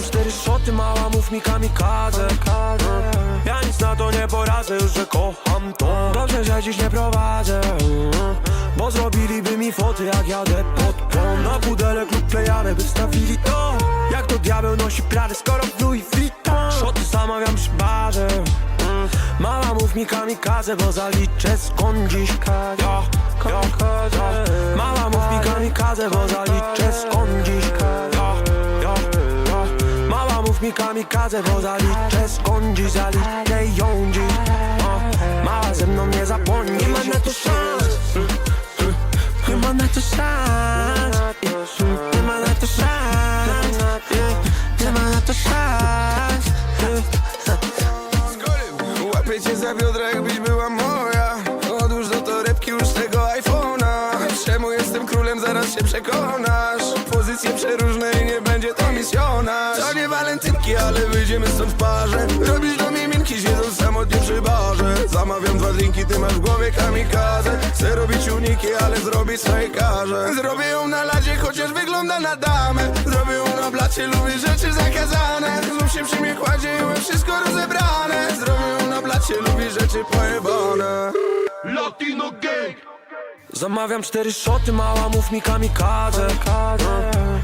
Zamawiam cztery szoty, mała mów mi kamikadze. Ja nic na to nie poradzę, już że kocham to. Dobrze, że dziś nie prowadzę Bo zrobiliby mi foty jak jadę pod prąd Na pudelek lub plejady by wstawili. To Jak to diabeł nosi Prady, skoro w Louis Vuitton? Szoty zamawiam przy barze. Mała mów mi kamikadze, bo zaliczę skąd dziś. Ja, ja, ja. Mała mów mi kamikadze, bo zaliczę Mów mi kamikadze, bo zaliczę skąd dziś Zaliczę ją dziś a, Mała ze mną nie zapomni Nie ma na to szans. Nie ma na to szans. Nie ma na to szans. Nie ma na to szans. Łapię cię za biodra jakbyś była moja. Odłóż do torebki już tego iPhone'a. Czemu jestem królem zaraz się przekonasz? Pozycje przeróżne i nie będzie to misjonarz. To nie walentynki, ale wyjdziemy stąd w parze. Robisz do mnie minki, siedząc samotnie przy barze. Zamawiam dwa drinki, ty masz w głowie kamikazę Chcę robić uniki, ale zrobić swoje karze. Zrobię ją na ladzie, chociaż wygląda na damę. Zrobię ją na blacie, lubię rzeczy zakazane. Znów się przy mnie kładzie i mam wszystko rozebrane. Zrobię ją na blacie, lubię rzeczy pojebane. Latino Gang. Zamawiam cztery szoty, mała mów mi kamikadze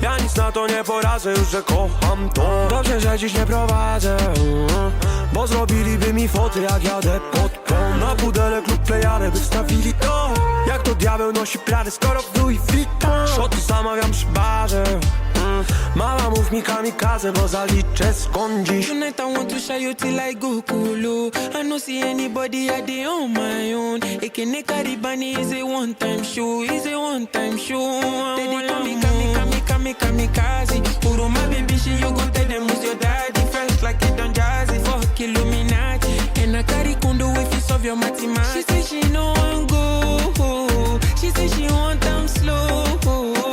Ja nic na to nie poradzę, już że kocham to Dobrze, że dziś nie prowadzę Bo zrobiliby mi foty jak jadę pod prąd Na pudelek lub plejadę by wstawili to Jak to diabeł nosi Prady, skoro w Louis Vuitton Szoty zamawiam przy barze Mała mów mi kamikadze, bo zaliczę skąd dziś Tonight I want to show you till I go cool. I no see anybody on my own. Karibani is a one time show, is a one time show. They dey call me kami kami kami kamikaze. My baby, she you go tell them who's your daddy. Fresh like it done jazzy, fuck Illuminati. And I carry kondo if you solve your mathematics. She say she no one go. She say she want them slow.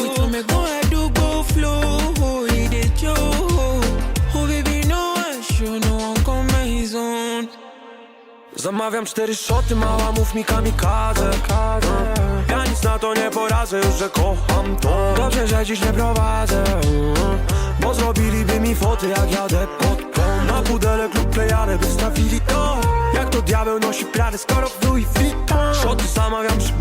With me go I do go flow. It dey. Oh baby, no one no one come my zone. Zamawiam cztery szoty, mała mów mi na to nie poradzę, już że kocham to. Dobrze, że dziś nie prowadzę Bo zrobiliby mi foty jak jadę pod prąd Na pudelek lub plejadę by wstawili to. Jak to diabeł nosi Prady, skoro w Louis Vuitton. Szoty zamawiam przy